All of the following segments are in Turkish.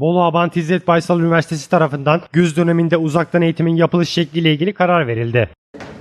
Bolu Abant İzzet Baysal Üniversitesi tarafından güz döneminde uzaktan eğitimin yapılış şekliyle ilgili karar verildi.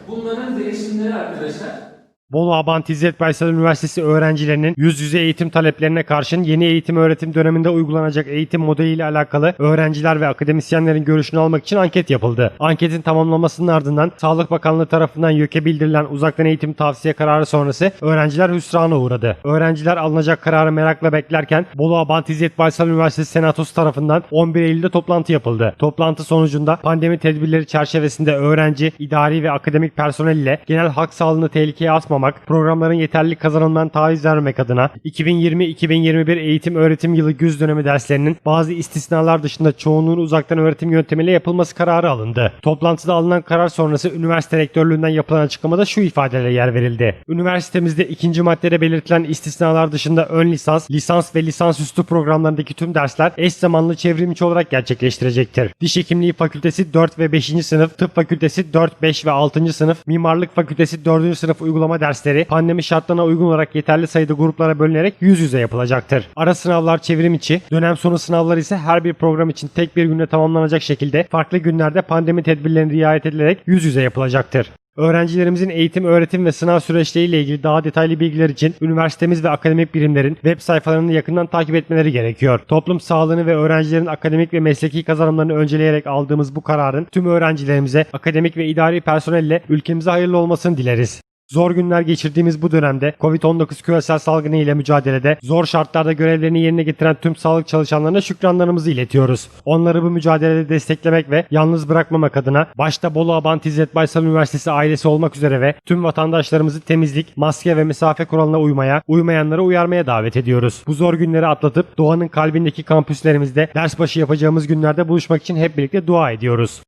Bunların değişimleri arkadaşlar. Bolu Abant İzzet Baysal Üniversitesi öğrencilerinin yüz yüze eğitim taleplerine karşın yeni eğitim öğretim döneminde uygulanacak eğitim modeliyle alakalı öğrenciler ve akademisyenlerin görüşünü almak için anket yapıldı. Anketin tamamlanmasının ardından Sağlık Bakanlığı tarafından YÖK'e bildirilen uzaktan eğitim tavsiye kararı sonrası öğrenciler hüsrana uğradı. Öğrenciler alınacak kararı merakla beklerken Bolu Abant İzzet Baysal Üniversitesi Senatosu tarafından 11 Eylül'de toplantı yapıldı. Toplantı sonucunda pandemi tedbirleri çerçevesinde öğrenci, idari ve akademik personel ile genel halk sağlığını tehlikeye atmamak, programların yeterli kazanımdan taviz vermemek adına 2020-2021 eğitim öğretim yılı güz dönemi derslerinin bazı istisnalar dışında çoğunluğun uzaktan öğretim yöntemiyle yapılması kararı alındı. Toplantıda alınan karar sonrası üniversite rektörlüğünden yapılan açıklamada şu ifadelere yer verildi. Üniversitemizde ikinci maddede belirtilen istisnalar dışında ön lisans, lisans ve lisansüstü programlarındaki tüm dersler eş zamanlı çevrimiçi olarak gerçekleştirecektir. Diş Hekimliği Fakültesi 4 ve 5. sınıf, Tıp Fakültesi 4, 5 ve 6. sınıf, Mimarlık Fakültesi 4. sınıf uygulama dersleri pandemi şartlarına uygun olarak yeterli sayıda gruplara bölünerek yüz yüze yapılacaktır. Ara sınavlar çevrim içi, dönem sonu sınavlar ise her bir program için tek bir günde tamamlanacak şekilde farklı günlerde pandemi tedbirlerine riayet edilerek yüz yüze yapılacaktır. Öğrencilerimizin eğitim, öğretim ve sınav süreçleriyle ilgili daha detaylı bilgiler için üniversitemiz ve akademik birimlerin web sayfalarını yakından takip etmeleri gerekiyor. Toplum sağlığını ve öğrencilerin akademik ve mesleki kazanımlarını önceleyerek aldığımız bu kararın tüm öğrencilerimize, akademik ve idari personelle ülkemize hayırlı olmasını dileriz. Zor günler geçirdiğimiz bu dönemde Covid-19 küresel salgını ile mücadelede zor şartlarda görevlerini yerine getiren tüm sağlık çalışanlarına şükranlarımızı iletiyoruz. Onları bu mücadelede desteklemek ve yalnız bırakmamak adına başta Bolu Abant İzzet Baysal Üniversitesi ailesi olmak üzere ve tüm vatandaşlarımızı temizlik, maske ve mesafe kuralına uymaya, uymayanları uyarmaya davet ediyoruz. Bu zor günleri atlatıp doğanın kalbindeki kampüslerimizde ders başı yapacağımız günlerde buluşmak için hep birlikte dua ediyoruz.